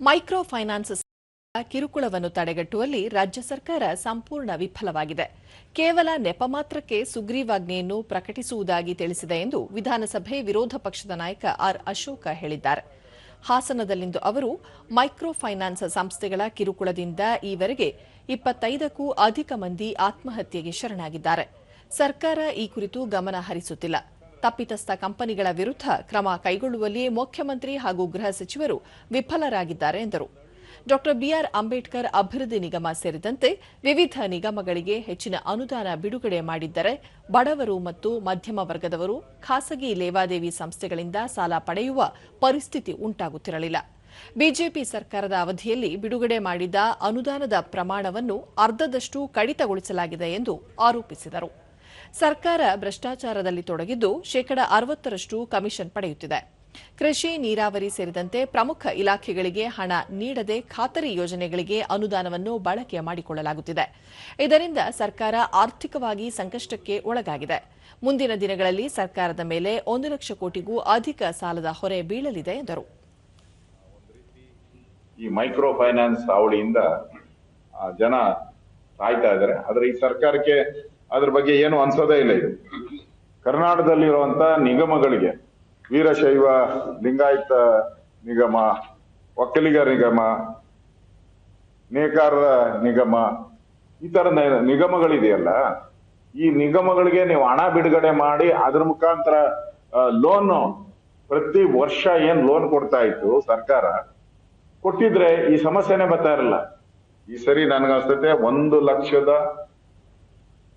Micro finance ಕಿರುಕುಳವನ್ನು ತಡೆಗಟ್ಟುವಲ್ಲಿ ರಾಜ್ಯ ಸರ್ಕಾರ ಸಂಪೂರ್ಣ ವಿಫಲವಾಗಿದೆ. ಕೇವಲ ನೆಪ ಮಾತ್ರಕ್ಕೆ ಸುಗ್ರೀವಾಜ್ಞೆಯನ್ನು ಪ್ರಕಟಿಸುವುದಾಗಿ ತಿಳಿಸಿದೆ ಎಂದು ವಿಧಾನಸಭೆ ವಿರೋಧ ಪಕ್ಷದ ನಾಯಕ ಆರ್ ಅಶೋಕ ಹೇಳಿದ್ದಾರೆ. ಹಾಸನದಲ್ಲಿಂದು ಅವರು ಮೈಕ್ರೋ ಫೈನಾನ್ಸ್ ಸಂಸ್ಥೆಗಳ ಕಿರುಕುಳದಿಂದ ಈವರೆಗೆ ಇಪ್ಪತ್ತೈದಕ್ಕೂ ಅಧಿಕ ಮಂದಿ ಆತ್ಮಹತ್ಯೆಗೆ ಶರಣಾಗಿದ್ದಾರೆ. ಸರ್ಕಾರ ಈ ಕುರಿತು ಗಮನ ಹರಿಸುತ್ತಿಲ್ಲ. ತಪ್ಪಿತಸ್ಥ ಕಂಪನಿಗಳ ವಿರುದ್ಧ ಕ್ರಮ ಕೈಗೊಳ್ಳುವಲ್ಲಿ ಮುಖ್ಯಮಂತ್ರಿ ಹಾಗೂ ಗೃಹ ಸಚಿವರು ವಿಫಲರಾಗಿದ್ದಾರೆ ಎಂದರು. ಡಾ. ಬಿಆರ್ ಅಂಬೇಡ್ಕರ್ ಅಭಿವೃದ್ಧಿ ನಿಗಮ ಸೇರಿದಂತೆ ವಿವಿಧ ನಿಗಮಗಳಿಗೆ ಹೆಚ್ಚಿನ ಅನುದಾನ ಬಿಡುಗಡೆ ಮಾಡಿದ್ದರೆ ಬಡವರು ಮತ್ತು ಮಧ್ಯಮ ವರ್ಗದವರು ಖಾಸಗಿ ಲೇವಾದೇವಿ ಸಂಸ್ಥೆಗಳಿಂದ ಸಾಲ ಪಡೆಯುವ ಪರಿಸ್ಥಿತಿ ಉಂಟಾಗುತ್ತಿರಲಿಲ್ಲ. ಬಿಜೆಪಿ ಸರ್ಕಾರದ ಅವಧಿಯಲ್ಲಿ ಬಿಡುಗಡೆ ಮಾಡಿದ ಅನುದಾನದ ಪ್ರಮಾಣವನ್ನು ಅರ್ಧದಷ್ಟು ಕಡಿತಗೊಳಿಸಲಾಗಿದೆ ಎಂದು ಆರೋಪಿಸಿದರು. ಸರ್ಕಾರ ಭ್ರಷ್ಟಾಚಾರದಲ್ಲಿ ತೊಡಗಿದ್ದು ಶೇಕಡ ಅರವತ್ತರಷ್ಟು ಕಮಿಷನ್ ಪಡೆಯುತ್ತಿದೆ. ಕೃಷಿ, ನೀರಾವರಿ ಸೇರಿದಂತೆ ಪ್ರಮುಖ ಇಲಾಖೆಗಳಿಗೆ ಹಣ ನೀಡದೆ ಖಾತರಿ ಯೋಜನೆಗಳಿಗೆ ಅನುದಾನವನ್ನು ಬಳಕೆ ಮಾಡಿಕೊಳ್ಳಲಾಗುತ್ತಿದೆ. ಇದರಿಂದ ಸರ್ಕಾರ ಆರ್ಥಿಕವಾಗಿ ಸಂಕಷ್ಟಕ್ಕೆ ಒಳಗಾಗಿದೆ. ಮುಂದಿನ ದಿನಗಳಲ್ಲಿ ಸರ್ಕಾರದ ಮೇಲೆ ಒಂದು ಲಕ್ಷ ಕೋಟಿಗೂ ಅಧಿಕ ಸಾಲದ ಹೊರೆ ಬೀಳಲಿದೆ ಎಂದರು. ಈ ಮೈಕ್ರೋ ಫೈನಾನ್ಸ್ ಅವಳಿಯಿಂದ ಜನ ಸಾಯ್ತಾ ಇದ್ದಾರೆ. ಆದರೆ ಈ ಸರ್ಕಾರಕ್ಕೆ ಅದ್ರ ಬಗ್ಗೆ ಏನು ಅನ್ಸೋದೇ ಇಲ್ಲ ಇದು. ಕರ್ನಾಟಕದಲ್ಲಿರುವಂತ ನಿಗಮಗಳಿಗೆ, ವೀರಶೈವ ಲಿಂಗಾಯತ ನಿಗಮ ಒಕ್ಕಲಿಗರ ನಿಗಮ ನೇಕಾರರ ನಿಗಮ, ಈ ತರ ನಿಗಮಗಳಿದೆಯಲ್ಲ, ಈ ನಿಗಮಗಳಿಗೆ ನೀವು ಹಣ ಬಿಡುಗಡೆ ಮಾಡಿ ಅದ್ರ ಮುಖಾಂತರ ಲೋನ್ ಪ್ರತಿ ವರ್ಷ ಏನ್ ಲೋನ್ ಕೊಡ್ತಾ ಇತ್ತು ಸರ್ಕಾರ, ಕೊಟ್ಟಿದ್ರೆ ಈ ಸಮಸ್ಯೆನೆ ಬರ್ತಾ ಇರಲ್ಲ. ಈ ಸರಿ ನನಗನ್ಸ್ತತೆ ಒಂದು ಲಕ್ಷದ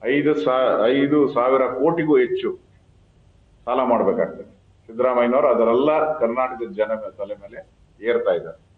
ಐದು ಸಾ, ಐದು ಸಾವಿರ ಕೋಟಿಗೂ ಹೆಚ್ಚು ಸಾಲ ಮಾಡ್ಬೇಕಾಗ್ತದೆ. ಸಿದ್ದರಾಮಯ್ಯನವರು ಅದರೆಲ್ಲ ಕರ್ನಾಟಕದ ಜನ ತಲೆ ಮೇಲೆ ಏರ್ತಾ ಇದ್ದಾರೆ.